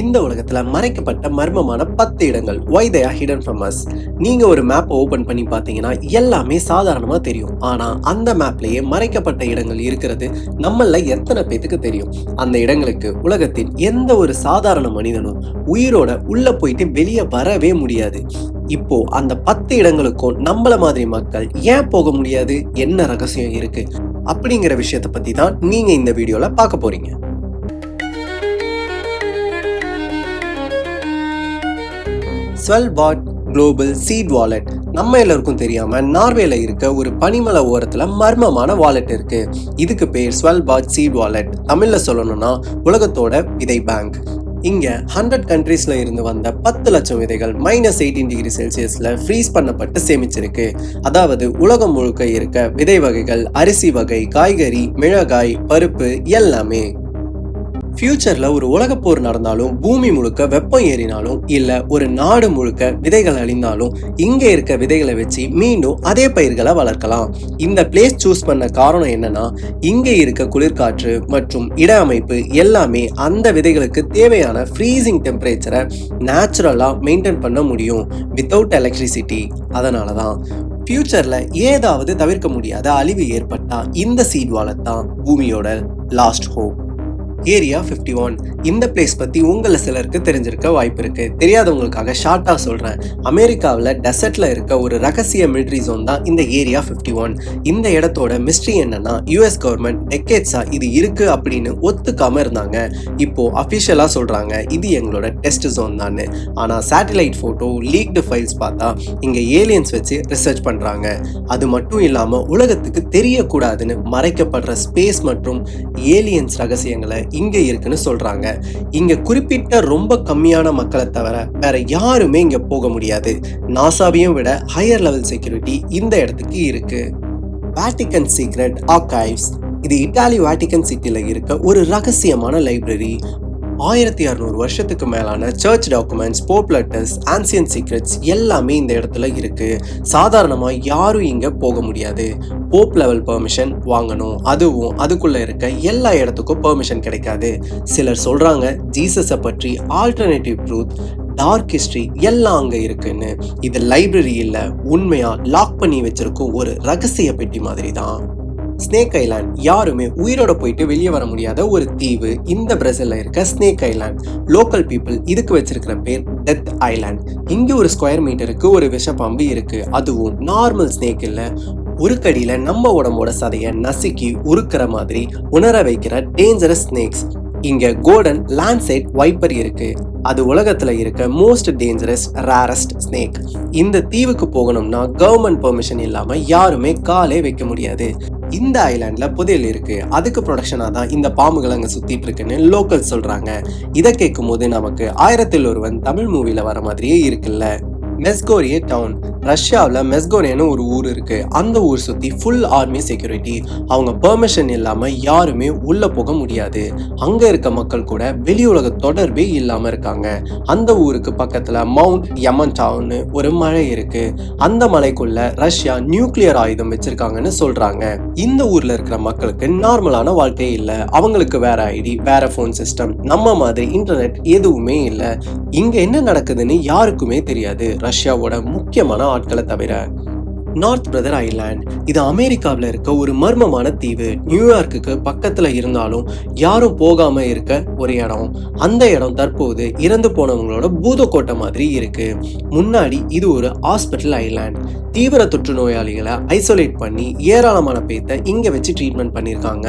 இந்த உலகத்துல மறைக்கப்பட்ட மர்மமான பத்து இடங்கள். Why they are hidden from us நீங்க ஒரு மேப் ஓபன் பண்ணி பார்த்தீங்கன்னா எல்லாமே சாதாரணமா தெரியும். ஆனா அந்த மேப்லயே மறைக்கப்பட்ட இடங்கள் இருக்கிறது நம்மள எத்தனை பேத்துக்கு தெரியும்? அந்த இடங்களுக்கு உலகத்தின் எந்த ஒரு சாதாரண மனிதனும் உயிரோட உள்ள போயிட்டு வெளியே வரவே முடியாது. இப்போ அந்த பத்து இடங்களுக்கும் நம்மள மாதிரி மக்கள் ஏன் போக முடியாது? என்ன ரகசியம் இருக்கு? அப்படிங்கிற விஷயத்தை பத்தி தான் நீங்க இந்த வீடியோல பார்க்க போறீங்க. ஸ்வெல்பாட் குளோபல் சீட் வாலெட் நம்ம எல்லாருக்கும் தெரியாம நார்வேல இருக்க ஒரு பனிமலை ஓரத்துல மர்மமான வாலெட் இருக்கு. இதுக்கு பேர் ஸ்வெல்பாட் சீட் வாலெட் தமிழ்ல சொல்லணும்னா உலகத்தோட விதை பேங்க் இங்கே ஹண்ட்ரட் கண்ட்ரீஸில் இருந்து வந்த பத்து லட்சம் விதைகள் மைனஸ் எயிட்டீன் டிகிரி செல்சியஸில் ஃப்ரீஸ் பண்ணப்பட்டு சேமிச்சிருக்கு. அதாவது உலகம் முழுக்க இருக்க விதை வகைகள் அரிசி வகை காய்கறி மிளகாய் பருப்பு எல்லாமே. ஃபியூச்சர்ல ஒரு உலக போர் நடந்தாலும் பூமி முழுக்க வெப்பம் ஏறினாலும் இல்ல ஒரு நாடு முழுக்க விதைகள் அழிந்தாலும் இங்க இருக்க விதைகளை வச்சு மீண்டும் அதே பயிர்களை வளர்க்கலாம். இந்த பிளேஸ் சூஸ் பண்ண காரணம் என்னன்னா இங்க இருக்க குளிர்காற்று மற்றும் இட அமைப்பு எல்லாமே அந்த விதைகளுக்கு தேவையான ஃப்ரீசிங் டெம்பரேச்சரை நேச்சுரலா மெயின்டைன் பண்ண முடியும் வித்தவுட் எலக்ட்ரிசிட்டி அதனால தான் ஃபியூச்சர்ல ஏதாவது தவிர்க்க முடியாத அழிவு ஏற்பட்டா இந்த சீட் வாலத் தான் பூமியோட லாஸ்ட் ஹோப் ஏரியா 51 ஒன் இந்த பிளேஸ் பற்றி உங்களை சிலருக்கு தெரிஞ்சிருக்க வாய்ப்பு இருக்கு. தெரியாதவங்களுக்காக ஷார்ட்டாக சொல்கிறேன் அமெரிக்காவில் டெசர்ட்ல இருக்க ஒரு ரகசிய மிலிட்ரி ஜோன் தான் இந்த ஏரியா 51 ஒன் இந்த இடத்தோட மிஸ்ட்ரி என்னன்னா யூஎஸ் கவர்மெண்ட் டெக்கேட்ஸா இது இருக்கு அப்படின்னு ஒத்துக்காம இருந்தாங்க. இப்போ அஃபிஷியலாக சொல்கிறாங்க இது எங்களோட டெஸ்ட் ஜோன் தான் ஆனால் சேட்டலைட் ஃபோட்டோ லீக்டு ஃபைல்ஸ் பார்த்தா இங்கே ஏலியன்ஸ் வச்சு ரிசர்ச் பண்ணுறாங்க அது மட்டும் இல்லாமல் உலகத்துக்கு தெரியக்கூடாதுன்னு மறைக்கப்படுற ஸ்பேஸ் மற்றும் ஏலியன்ஸ் ரகசியங்களை இங்க இருக்குன்னு சொல்றாங்க. இங்க குறிப்பிட்ட ரொம்ப கம்மியான மக்களை தவிர வேற யாருமே இங்க போக முடியாது. நாசாவையும் விட ஹையர் லெவல் செக்யூரிட்டி இந்த இடத்துக்கு இருக்கு. வேட்டிகன் சீக்ரெட் ஆர்கைவ்ஸ் இது இட்டாலி வேட்டிகன் சிட்டியில் இருக்க ஒரு ரகசியமான லைப்ரரி ஆயிரத்தி அறுநூறு வருஷத்துக்கு மேலான church documents pope letters ancient secrets எல்லாமே இந்த இடத்துல இருக்கு. சாதாரணமா யாரும் இங்க போக முடியாது. போப் லெவல் பெர்மிஷன் வாங்கணும். அதுவும் அதுக்குள்ள இருக்க எல்லா இடத்துக்கும் பெர்மிஷன் கிடைக்காது. சிலர் சொல்றாங்க ஜீசஸை பற்றி ஆல்டர்னேட்டிவ் ட்ரூத் டார்க் ஹிஸ்ட்ரி எல்லாம் அங்கே இருக்குன்னு. இது லைப்ரரி உண்மையாக லாக் பண்ணி வச்சிருக்கும் ஒரு ரகசிய பெட்டி மாதிரி தான் ஸ்னேக் ஐலாண்ட் யாருமே உயிரோட போயிட்டு வெளியே வர முடியாத ஒரு தீவு இந்த பிரசில்ல இருக்க ஸ்னேக் ஐலாண்ட் லோக்கல் பீப்புள் இதுக்கு வச்சிருக்கிற பேர் டெத் ஐலாண்ட் இங்க ஒரு ஸ்கொயர் மீட்டருக்கு ஒரு விஷப்பாம்பு இருக்கு. அதுவும் நார்மல் ஸ்னேக் இல்லை. ஒரு கடியில நம்ம உடம்போட சதையை நசுக்கி உருக்கிற மாதிரி உணர வைக்கிற டேஞ்சரஸ் ஸ்னேக்ஸ் இங்க கோல்டன் லேண்ட்சைட் வைப்பர் இருக்கு. அது உலகத்துல இருக்க மோஸ்ட் டேஞ்சரஸ் ரேரஸ்ட் ஸ்னேக் இந்த தீவுக்கு போகணும்னா கவர்மெண்ட் பெர்மிஷன் இல்லாம யாருமே காலே வைக்க முடியாது. இந்த ஐலாண்ட்ல புதையல் இருக்கு. அதுக்கு ப்ரொடக்ஷனா தான் இந்த பாம்புகள் அங்க சுத்திட்டு இருக்குன்னு லோக்கல் சொல்றாங்க. இதை கேட்கும் போது நமக்கு ஆயிரத்தில் ஒருவன் தமிழ் மூவில வர மாதிரியே இருக்குல்ல. மெஸ்கோரிய டவுன் ரஷ்யாவில் மெஸ்கோனேன்னு ஒரு ஊர் இருக்கு. அந்த ஊர் சுற்றி ஃபுல் ஆர்மி செக்யூரிட்டி அவங்க பெர்மிஷன் இல்லாமல் யாருமே உள்ளே போக முடியாது. அங்கே இருக்க மக்கள் கூட வெளி தொடர்பே இல்லாமல் இருக்காங்க. அந்த ஊருக்கு பக்கத்தில் மவுண்ட் யமன் டவுன்னு ஒரு மலை இருக்கு. அந்த மலைக்குள்ள ரஷ்யா நியூக்ளியர் ஆயுதம் வச்சிருக்காங்கன்னு சொல்றாங்க. இந்த ஊர்ல இருக்கிற மக்களுக்கு நார்மலான வாழ்க்கை இல்ல. அவங்களுக்கு வேற ஐடி வேற ஃபோன் சிஸ்டம் நம்ம மாதிரி இன்டர்நெட் எதுவுமே இல்ல. இங்க என்ன நடக்குதுன்னு யாருக்குமே தெரியாது. ரஷ்யாவோட முக்கியமான ஆட்களை தவிர நார்த் பிரதர் ஐலாண்ட் இது அமெரிக்காவில் இருக்க ஒரு மர்மமான தீவு. நியூயார்க்குக்கு பக்கத்துல இருந்தாலும் யாரும் போகாம இருக்க ஒரு இடம். அந்த இடம் தற்போது இறந்து போனவங்களோட பூதக்கோட்டை மாதிரி இருக்கு. முன்னாடி இது ஒரு ஹாஸ்பிட்டல் ஐலாண்ட் தீவிர தொற்று நோயாளிகளை ஐசோலேட் பண்ணி ஏராளமான பேத்தை இங்கே வச்சு ட்ரீட்மெண்ட் பண்ணியிருக்காங்க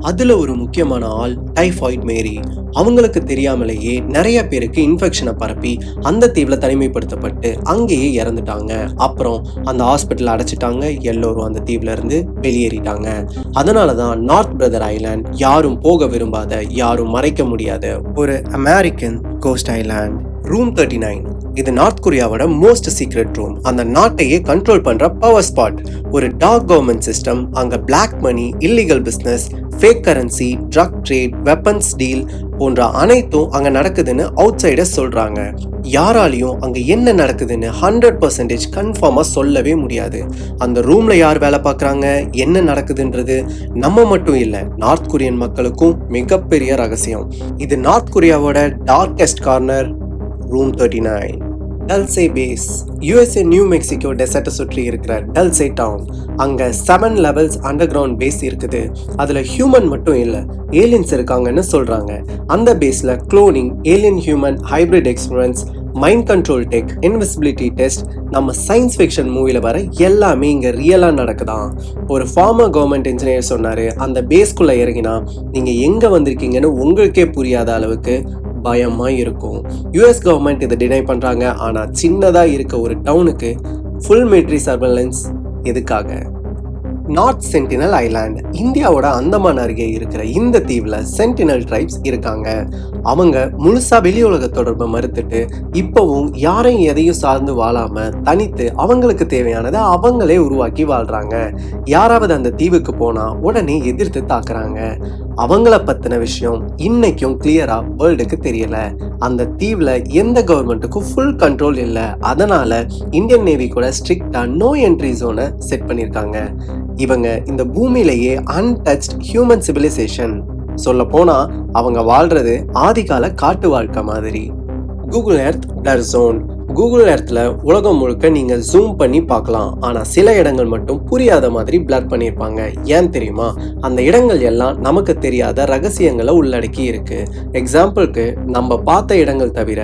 அதுல ஒரு முக்கியமான ஆள் டைஃபாய்ட் மேரி. அவங்களுக்கு தெரியாமலேயே நிறைய பேருக்கு இன்ஃபெக்ஷனை பரப்பி அந்த தீவில் தனிமைப்படுத்தப்பட்டு அங்கேயே இறந்துட்டாங்க. அப்புறம் அந்த ஹாஸ்பிட்டல் அடைச்சிட்டாங்க. எல்லோரும் அந்த தீவுல இருந்து வெளியேறிட்டாங்க. அதனால தான் நார்த் பிரதர் ஐலாண்ட் யாரும் போக விரும்பாத யாரும் மறைக்க முடியாத ஒரு American ghost island room thirty nine இது நார்த் கொரியாவோட மோஸ்ட் சீக்ரெட் ரூம் அந்த நாட்டையே கண்ட்ரோல் பண்ற பவர் ஸ்பாட் ஒரு டார்க் கவர்மெண்ட் சிஸ்டம் அங்க black money illegal business fake currency drug trade weapons deal போன்ற அனைத்தும் அங்க நடக்குதுன்னு அவுட் சைடர்ஸ் சொல்றாங்க. யாராலையும் அங்க என்ன நடக்குதுன்னு ஹண்ட்ரட் பர்சன்டேஜ் கன்ஃபார்மா சொல்லவே முடியாது. அந்த ரூம்ல யார் வேலை பார்க்குறாங்க? என்ன நடக்குதுன்றது நம்ம மட்டும் இல்லை நார்த் கொரியன் மக்களுக்கும் மிகப்பெரிய ரகசியம். இது north கொரியாவோட darkest corner room thirty nine Dulce base USA New Mexico டெசர்ட்டை சுற்றி இருக்கிற டல்சே டவுன் அங்கே seven levels underground base இருக்குது. அதில் ஹியூமன் மட்டும் இல்லை ஏலியன்ஸ் இருக்காங்கன்னு சொல்கிறாங்க அந்த பேஸில் cloning alien human hybrid experience mind control tech invisibility test நம்ம சயின்ஸ் ஃபிக்ஷன் மூவியில் வர எல்லாமே இங்கே ரியலாக நடக்குதாம் ஒரு ஃபார்மர் கவர்மெண்ட் இன்ஜினியர் சொன்னார் அந்த பேஸ்க்குள்ளே இறங்கினா நீங்கள் எங்கே வந்திருக்கீங்கன்னு உங்களுக்கே புரியாத அளவுக்கு பயமாக இருக்கும். யுஎஸ் கவர்மெண்ட் இதை டினை பண்ணுறாங்க ஆனால் சின்னதாக இருக்க ஒரு டவுனுக்கு ஃபுல் மிலிட்ரி சர்வலன்ஸ் எதுக்காக? நார்த் சென்டினல் ஐலாண்ட் இந்தியாவோட அந்தமான் அருகே இருக்கிற இந்த தீவில் சென்டினல் ட்ரைப்ஸ் இருக்காங்க. அவங்க முழுசா வெளி உலக தொடர்பை மறுத்துட்டு இப்பவும் யாரையும் எதையும் சார்ந்து வாழாம தனித்து அவங்களுக்கு தேவையானதை அவங்களே உருவாக்கி வாழ்றாங்க. யாராவது அந்த தீவுக்கு போனா உடனே எதிர்த்து தாக்குறாங்க. அவங்கள பத்தின விஷயம் இன்னைக்கும் கிளியரா வேர்ல்டுக்கு தெரியல. அந்த தீவுல எந்த கவர்மெண்ட்டுக்கும் ஃபுல் கண்ட்ரோல் இல்லை. அதனால இந்தியன் நேவி கூட ஸ்ட்ரிக்டா நோ என்ட்ரி ஜோனை செட் பண்ணியிருக்காங்க. இவங்க இந்த பூமியிலேயே அன்டச்ட் ஹியூமன் சிவிலைசேஷன் சொல்ல போனா அவங்க வாழ்றது ஆதிகால காட்டு வாழ்க்கை மாதிரி. Google Earth blur zone Google எர்த்தில் உலகம் முழுக்க நீங்கள் ஜூம் பண்ணி பார்க்கலாம். ஆனால் சில இடங்கள் மட்டும் புரியாத மாதிரி பிளர் பண்ணியிருப்பாங்க. ஏன் தெரியுமா? அந்த இடங்கள் எல்லாம் நமக்கு தெரியாத ரகசியங்களை உள்ளடக்கி இருக்கு. எக்ஸாம்பிளுக்கு நம்ம பார்த்த இடங்கள் தவிர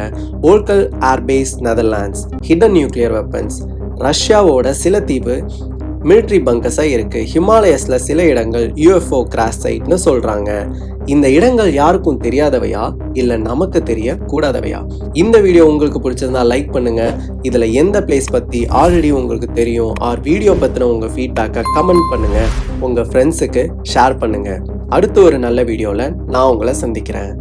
Volkel airbase Netherlands hidden nuclear weapons ரஷ்யாவோட சில தீவு மிலிட்ரி பங்கஸாக இருக்கு. ஹிமாலயஸில் சில இடங்கள் யூஎஃப்ஓ கிராஸ் சைட்னு சொல்கிறாங்க இந்த இடங்கள் யாருக்கும் தெரியாதவையா? இல்லை நமக்கு தெரிய கூடாதவையா இந்த வீடியோ உங்களுக்கு பிடிச்சிருந்தா லைக் பண்ணுங்க. இதில் எந்த பிளேஸ் பற்றி ஆல்ரெடி உங்களுக்கு தெரியும்? ஆர் வீடியோ பற்றின உங்கள் ஃபீட்பேக்கை கமெண்ட் பண்ணுங்க. உங்கள் ஃப்ரெண்ட்ஸுக்கு ஷேர் பண்ணுங்க. அடுத்த ஒரு நல்ல வீடியோவில் நான் உங்களை சந்திக்கிறேன்.